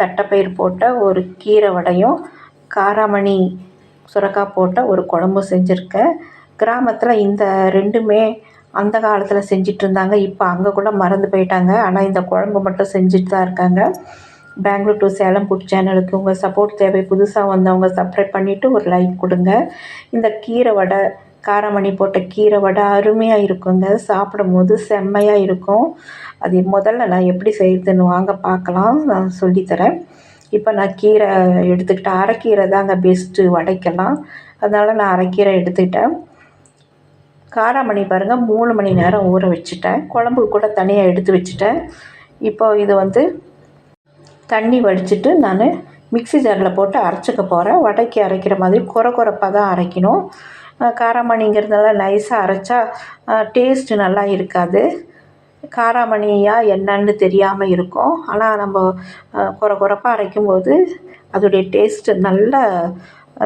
தட்டைப்பயிர் போட்ட ஒரு கீரை வடையும் காராமணி சுரக்காய் போட்ட ஒரு குழம்பும் செஞ்சுருக்கேன் கிராமத்தில் இந்த ரெண்டுமே அந்த காலத்தில் செஞ்சிட்டு இருந்தாங்க. இப்போ அங்கே கூட மறந்து போயிட்டாங்க. ஆனால் இந்த குழம்பு மட்டும் செஞ்சுட்டு தான் இருக்காங்க. பெங்களூர் டு சேலம் ஃபுட் சேனலுக்கு உங்கள் சப்போர்ட் தேவை. புதுசாக வந்தவங்க சப்ஸ்கிரைப் பண்ணிவிட்டு ஒரு லைக் கொடுங்க. இந்த கீரை வடை காராமணி போட்ட கீரை வடை அருமையாக இருக்குங்க. சாப்பிடும்போது செம்மையாக இருக்கும். அது முதல்ல நான் எப்படி செய்யுதுன்னு வாங்க பார்க்கலாம். நான் சொல்லித்தரேன். இப்போ நான் கீரை எடுத்துக்கிட்டேன். அரைக்கீரை தாங்க பெஸ்ட்டு வடைக்கலாம் அதனால் நான் அரைக்கீரை எடுத்துக்கிட்டேன். காராமணி பாருங்கள் மூணு மணி நேரம் ஊற வச்சுட்டேன். குழம்புக்கு கூட தனியாக எடுத்து வச்சுட்டேன். இப்போ இது வந்து தண்ணி வடிச்சிட்டு நான் மிக்ஸி ஜாரில் போட்டு அரைச்சிக்க போகிறேன் வடைக்கு அரைக்கிற மாதிரி குறை குறைப்பாக தான் அரைக்கணும். காராமணிங்கிறதுனால நைஸாக அரைச்சா டேஸ்ட்டு நல்லா இருக்காது. காராமணியாக என்னன்னு தெரியாமல் இருக்கும். ஆனால் நம்ம குறை குறைப்பாக அரைக்கும்போது அதோடைய டேஸ்ட்டு நல்லா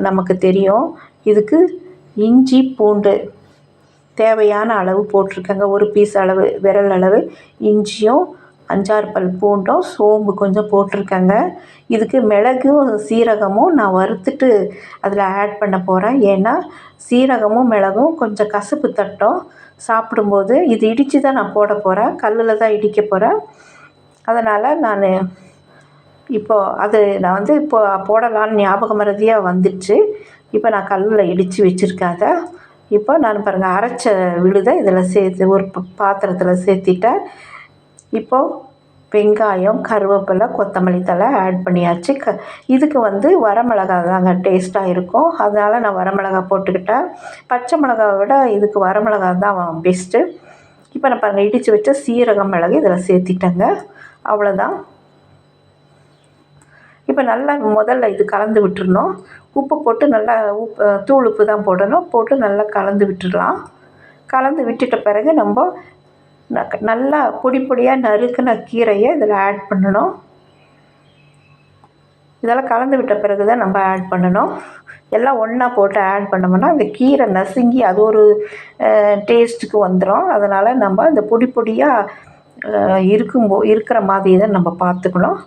நமக்கு தெரியும். இதுக்கு இஞ்சி பூண்டு தேவையான அளவு போட்டிருக்கேங்க. ஒரு பீஸ் அளவு விரல் அளவு இஞ்சியும் அஞ்சாறு பல் பூண்டும் சோம்பு கொஞ்சம் போட்டிருக்கேங்க. இதுக்கு மிளகும் சீரகமும் நான் வறுத்துட்டு அதில் ஆட் பண்ண போகிறேன் ஏன்னா சீரகமும் மிளகும் கொஞ்சம் கசப்பு தட்டும். சாப்பிடும்போது இது இடித்து தான் நான் போட போகிறேன் கல்லில் தான் இடிக்க போகிறேன் அதனால் நான் இப்போது அது நான் வந்து இப்போ போடலான்னு ஞாபகம் மறதியாக வந்துடுச்சு. இப்போ நான் கல்லில் இடித்து வச்சுருக்கேன் அதை. இப்போ நான் பாருங்கள் அரைச்ச விழுதை இதில் சேர்த்து ஒரு பாத்திரத்தில் சேர்த்திட்டேன். இப்போது வெங்காயம் கருவேப்பிலை கொத்தமல்லி தழை ஆட் பண்ணியாச்சு. க இதுக்கு வந்து வரமிளகா தாங்க டேஸ்ட்டாக இருக்கும். அதனால் நான் வரமிளகா போட்டுக்கிட்டேன். பச்சை மிளகாவை விட இதுக்கு வரமிளகா தான் பெஸ்ட்டு இப்போ நான் பாருங்கள் இடித்து வச்ச சீரகம் மிளகு இதில் சேர்த்திட்டேங்க. அவ்வளோதான் இப்போ நல்லா முதல்ல இது கலந்து விட்டுருணும் உப்பு போட்டு நல்லா உப்பு தூள் உப்பு தான் போடணும். போட்டு நல்லா கலந்து விட்டுடலாம். கலந்து விட்டுட்ட பிறகு நம்ம நல்லா பொடி பொடியாக நறுக்கின கீரையை இதில் ஆட் பண்ணணும். இதெல்லாம் கலந்து விட்ட பிறகு தான் நம்ம ஆட் பண்ணணும். எல்லாம் ஒன்றா போட்டு ஆட் பண்ணோம்னா அந்த கீரை நசுங்கி அது ஒரு டேஸ்ட்டுக்கு வந்துடும் அதனால் நம்ம அந்த பொடி பொடியாக இருக்கும்போ இருக்கிற மாதிரி தான் நம்ம பார்த்துக்கணும்.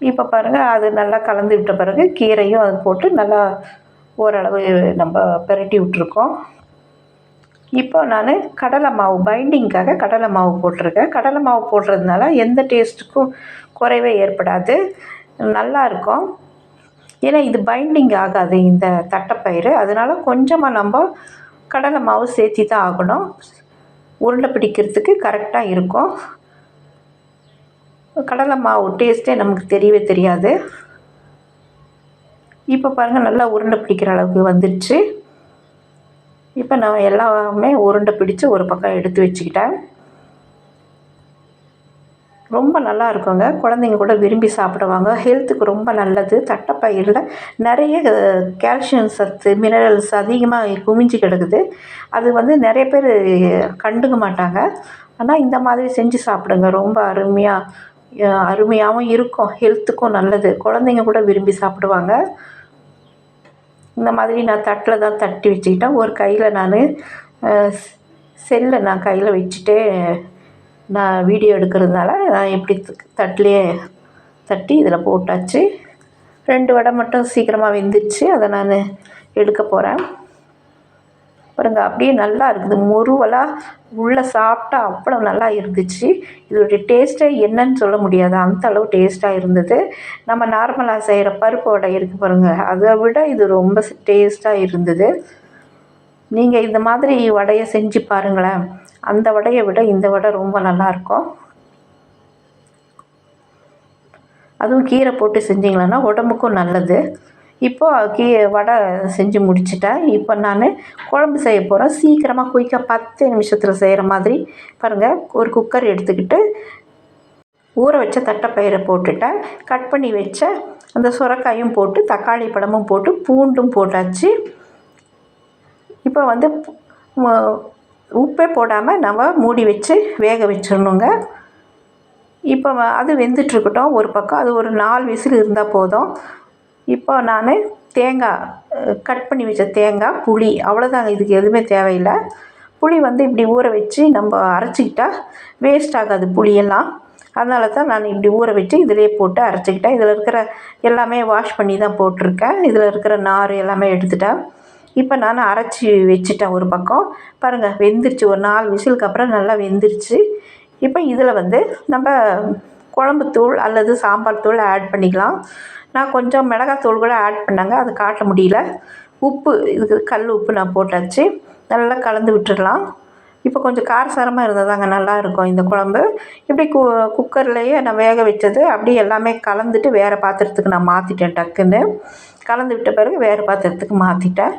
இப்போ பாருங்கள் அது நல்லா கலந்து விட்ட பிறகு கீரையும் அது போட்டு நல்லா ஓரளவு நம்ம பிரட்டி விட்ருக்கோம் இப்போ நான் கடலை மாவு பைண்டிங்க்காக கடலை மாவு போட்டிருக்கேன். கடலை மாவு போடுறதுனால எந்த டேஸ்ட்டுக்கும் குறைவே ஏற்படாது. நல்லாயிருக்கும் ஏன்னா இது பைண்டிங் ஆகாது இந்த தட்டைப்பயிறு. அதனால் கொஞ்சமாக நம்ம கடலை மாவு சேர்த்தி தான் ஆகணும். உருண்டை பிடிக்கிறதுக்கு கரெக்டாக இருக்கும். கடலை மாவு டேஸ்ட்டே நமக்கு தெரியவே தெரியாது. இப்போ பாருங்கள் நல்லா உருண்டை பிடிக்கிற அளவுக்கு வந்துடுச்சு இப்போ நான் எல்லாமே உருண்டை பிடிச்சு ஒரு பக்கம் எடுத்து வச்சுக்கிட்டேன். ரொம்ப நல்லா இருக்குங்க. குழந்தைங்க கூட விரும்பி சாப்பிடுவாங்க. ஹெல்த்துக்கு ரொம்ப நல்லது. தட்டைப்பயிரில் நிறைய கால்சியம் சத்து மினரல்ஸ் அதிகமாக குமிஞ்சு கிடக்குது. அது வந்து நிறைய பேர் கண்டுக்க மாட்டாங்க. ஆனால் இந்த மாதிரி செஞ்சு சாப்பிடுங்க. ரொம்ப அருமையாக அருமையாகவும் இருக்கும். ஹெல்த்துக்கும் நல்லது. குழந்தைங்க கூட விரும்பி சாப்பிடுவாங்க. இந்த மாதிரி நான் தட்டில் தான் தட்டி வச்சுக்கிட்டேன். ஒரு கையில் நான் செல்லை நான் கையில் வச்சுட்டே நான் வீடியோ எடுக்கிறதுனால நான் எப்படி தட்டிலே தட்டி இதில் போட்டாச்சு. ரெண்டு வடை மட்டும் சீக்கிரமாக வெந்துடுச்சு அதை நான் எடுக்க போகிறேன் பாருங்க அப்படியே நல்லா இருக்குது. முருவலாக உள்ளே சாப்பிட்டா அவ்வளோ நல்லா இருந்துச்சு. இதோடைய டேஸ்ட்டே என்னன்னு சொல்ல முடியாது. அந்த அளவு டேஸ்ட்டாக இருந்தது. நம்ம நார்மலாக செய்கிற பருப்பு வடை இருக்குது பாருங்கள் அதை விட இது ரொம்ப டேஸ்ட்டாக இருந்தது. நீங்கள் இந்த மாதிரி வடையை செஞ்சு பாருங்களேன். அந்த வடையை விட இந்த வடை ரொம்ப நல்லாயிருக்கும் அதுவும் கீரை போட்டு செஞ்சிங்களன்னா உடம்புக்கும் நல்லது. இப்போது கீ வடை செஞ்சு முடிச்சிட்டேன். இப்போ நான் குழம்பு செய்ய போகிறேன் சீக்கிரமாக குயிக்காக பத்து நிமிஷத்தில் செய்கிற மாதிரி பாருங்கள் ஒரு குக்கர் எடுத்துக்கிட்டு ஊற வச்ச தட்டைப்பயிரை போட்டுட்டேன். கட் பண்ணி வச்ச அந்த சுரக்காயும் போட்டு தக்காளி பழமும் போட்டு பூண்டும் போட்டாச்சு. இப்போ வந்து உப்பே போடாமல் நம்ம மூடி வச்சு வேக வச்சிடணுங்க. இப்போ அது வெந்துட்டுருக்கட்டும் ஒரு பக்கம். அது ஒரு நாலு விசில் இருந்தால் போதும். இப்போ நான் தேங்காய் கட் பண்ணி வச்ச தேங்காய் புளி அவ்வளோதாங்க இதுக்கு எதுவுமே தேவையில்லை. புளி வந்து இப்படி ஊற வச்சு நம்ம அரைச்சிக்கிட்டா வேஸ்ட் ஆகாது புளியெல்லாம். அதனால தான் நான் இப்படி ஊற வச்சு இதிலே போட்டு அரைச்சிக்கிட்டேன். இதில் இருக்கிற எல்லாமே வாஷ் பண்ணி தான் போட்டிருக்கேன். இதில் இருக்கிற நார் எல்லாமே எடுத்துட்டேன். இப்போ நான் அரைச்சி வச்சுட்டேன் ஒரு பக்கம். பாருங்கள் வெந்துருச்சு. ஒரு நாலு விசிலுக்கு அப்புறம் நல்லா வெந்துருச்சு. இப்போ இதில் வந்து நம்ம குழம்புத்தூள் அல்லது சாம்பார் தூள் ஆட் பண்ணிக்கலாம். நான் கொஞ்சம் மிளகாத்தூள் கூட ஆட் பண்ணேங்க. அது காட்ட முடியல. உப்பு இதுக்கு கல் உப்பு நான் போட்டாச்சு. நல்லா கலந்து விட்டுடலாம். இப்போ கொஞ்சம் காரசாரமாக இருந்தால் தாங்க நல்லாயிருக்கும் இந்த குழம்பு. இப்படி கு குக்கர்லேயே நான் வேக வச்சது. அப்படியே எல்லாமே கலந்துட்டு வேறு பாத்திரத்துக்கு நான் மாற்றிட்டேன் டக்குன்னு. கலந்து விட்ட பிறகு வேறு பாத்திரத்துக்கு மாற்றிட்டேன்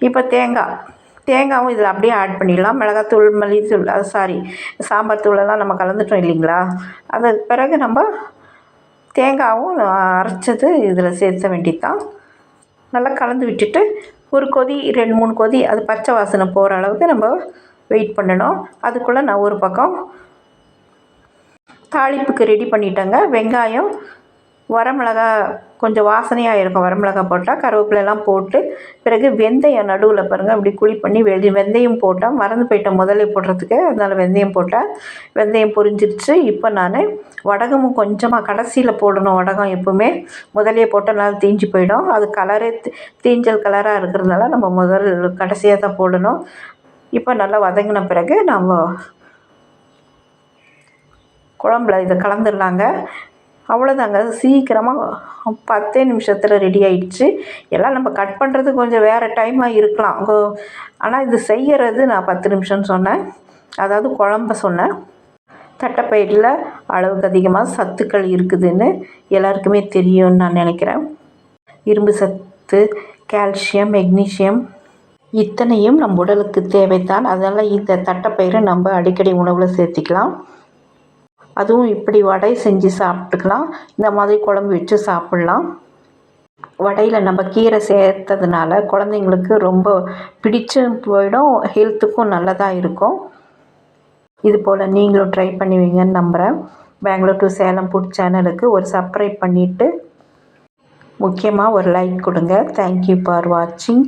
இப்போ தேங்காய். தேங்காயும் இதில் அப்படியே ஆட் பண்ணிடலாம். மிளகாத்தூள் மல்லித்தூள் அது சாரி சாம்பார் தூளெல்லாம் நம்ம கலந்துட்டோம் இல்லைங்களா? அதுக்கு பிறகு நம்ம தேங்காயும் அரைச்சது இதில் சேர்த்த வேண்டியது தான் நல்லா கலந்து விட்டுட்டு ஒரு கொதி ரெண்டு மூணு கொதி அது பச்சை வாசனை போகிற அளவுக்கு நம்ம வெயிட் பண்ணணும். அதுக்குள்ளே நான் ஒரு பக்கம் தாளிப்புக்கு ரெடி பண்ணிட்டேங்க. வெங்காயம் வரமிளகா கொஞ்சம் வாசனையாக இருக்கும். வரமிளகா போட்டால் கருவேப்பிலெல்லாம் போட்டு பிறகு வெந்தயம் நடுவில் பாருங்கள் அப்படி குழி பண்ணி வெளி வெந்தயம் போட்டால் மறந்து போயிட்டேன் முதலே போடுறதுக்கு அதனால் வெந்தயம் போட்டால் வெந்தயம் பொரிஞ்சிருச்சு. இப்போ நான் வடகமும் கொஞ்சமாக கடைசியில் போடணும். வடகம் எப்போவுமே முதலே போட்டால் நல்லா தீஞ்சு போயிடும். அது கலரே தீஞ்சல் கலராக இருக்கிறதுனால நம்ம முதல் கடைசியாக தான் போடணும். இப்போ நல்லா வதங்கின பிறகு நம்ம குழம்புல இதை கலந்துடலாங்க. அவ்வளோதாங்க சீக்கிரமாக பத்தே நிமிஷத்தில் ரெடி ஆயிடுச்சு. எல்லாம் நம்ம கட் பண்ணுறது கொஞ்சம் வேறு டைமாக இருக்கலாம். ஆனால் இது செய்கிறது நான் பத்து நிமிஷம்னு சொன்னேன். அதாவது குழம்ப சொன்னேன். தட்டைப்பயிரில் அளவுக்கு அதிகமாக சத்துக்கள் இருக்குதுன்னு எல்லாருக்குமே தெரியும்னு நான் நினைக்கிறேன். இரும்பு சத்து கால்சியம் மெக்னீஷியம் இத்தனையும் நம் உடலுக்கு தேவைத்தான். அதனால் இந்த தட்டைப்பயிரை நம்ம அடிக்கடி உணவில் சேர்த்திக்கலாம். அதுவும் இப்படி வடை செஞ்சு சாப்பிட்டுக்கலாம். இந்த மாதிரி குழம்பு வச்சு சாப்பிட்லாம். வடையில் நம்ம கீரை சேர்த்ததுனால குழந்தைங்களுக்கு ரொம்ப பிடிச்சு போயிடும் ஹெல்த்துக்கும் நல்லதாக இருக்கும். இது போல் நீங்களும் ட்ரை பண்ணுவீங்கன்னு நம்புகிறேன் பெங்களூர் டு சேலம் ஃபுட் சேனலுக்கு ஒரு சப்ஸ்கிரைப் பண்ணிவிட்டு முக்கியமாக ஒரு லைக் கொடுங்க. தேங்க்யூ ஃபார் வாட்சிங்